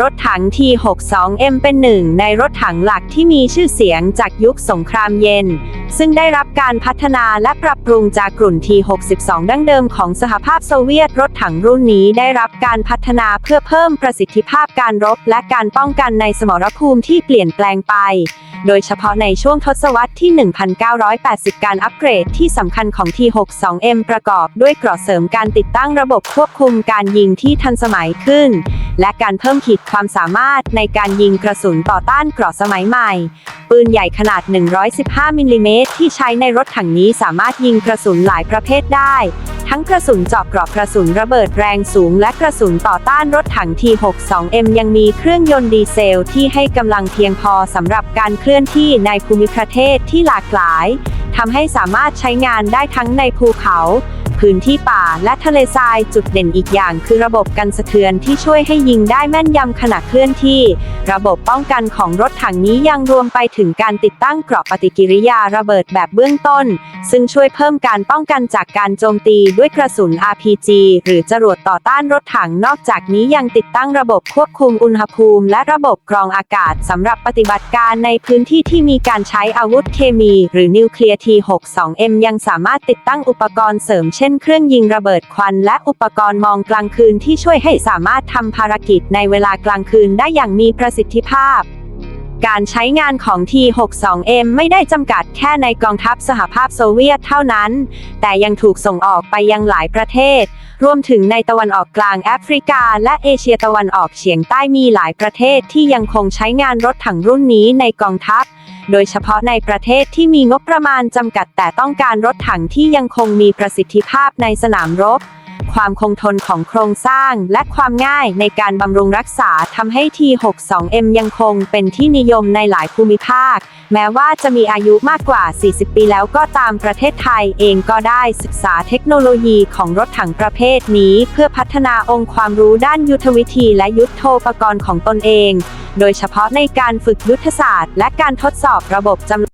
รถถัง T62M เป็นหนึ่งในรถถังหลักที่มีชื่อเสียงจากยุคสงครามเย็น ซึ่งได้รับการพัฒนาและปรับปรุงจากกลุ่น T62 ดั้งเดิมของสหภาพโซเวียต รถถังรุ่นนี้ได้รับการพัฒนาเพื่อเพิ่มประสิทธิภาพการรบและการป้องกันในสมรภูมิที่เปลี่ยนแปลงไป โดยเฉพาะในช่วงทศวรรษที่ 1980 การอัปเกรดที่สำคัญของ T62M ประกอบด้วยเกราะเสริมการติดตั้งระบบควบคุมการยิงที่ทันสมัยขึ้น และการเพิ่มขีดความสามารถในการยิงกระสุนต่อต้านเกราะสมัยใหม่ ปืนใหญ่ขนาด 115 มิลลิเมตรที่ใช้ในรถถังนี้สามารถยิงกระสุนหลายประเภทได้ ทั้งกระสุนเจาะกราะกระสุนระเบิดแรงสูง และกระสุนต่อต้านรถถัง T62M ยังมีเครื่องยนต์ดีเซลที่ให้กำลังเพียงพอสำหรับการเคลื่อนที่ในภูมิประเทศที่หลากหลายทำให้สามารถใช้งานได้ทั้งในภูเขา พื้นที่ป่าและทะเลทรายจุดเด่นอีกอย่างคือระบบกันสะเทือนที่ช่วยให้ยิงได้แม่นยำขณะเคลื่อนที่ ระบบป้องกันของรถถังนี้ยังรวมไปถึงการติดตั้งเกราะปฏิกิริยาระเบิดแบบเบื้องต้น ซึ่งช่วยเพิ่มการป้องกันจากการโจมตีด้วยกระสุน RPG หรือจรวดต่อต้านรถถังนอกจากนี้ยังติดตั้งระบบควบคุมอุณหภูมิ และระบบกรองอากาศสำหรับปฏิบัติการในพื้นที่ที่มีการใช้อาวุธเคมี หรือนิวเคลียร์ T62M ยังสามารถติดตั้งอุปกรณ์เสริมเช่นนเครื่องยิงระเบิดควันและอุปกรณ์มองกลางคืนที่ช่วยให้สามารถทำภารกิจในเวลากลางคืนได้อย่างมีประสิทธิภาพ การใช้งานของ T62M ไม่ได้จำกัดแค่ในกองทัพสหภาพโซเวียตเท่านั้น แต่ยังถูกส่งออกไปยังหลายประเทศ รวมถึงในตะวันออกกลางแอฟริกา และเอเชียตะวันออกเฉียงใต้มีหลายประเทศที่ยังคงใช้งานรถถังรุ่นนี้ในกองทัพ โดยเฉพาะในประเทศที่มีงบประมาณจำกัดแต่ต้องการรถถังที่ยังคงมีประสิทธิภาพในสนามรบ ความคงทนของโครงสร้าง และความง่ายในการบำรุงรักษาทำให้ T62M ยังคงเป็นที่นิยมในหลายภูมิภาค แม้ว่าจะมีอายุมากกว่า 40 ปีแล้วก็ตามประเทศไทยเองก็ได้ศึกษาเทคโนโลยีของรถถังประเภทนี้ เพื่อพัฒนาองค์ความรู้ด้านยุทธวิธีและยุทธโธปกรณ์ของตนเอง โดยเฉพาะในการฝึกยุทธศาสตร์ และการทดสอบระบบจำ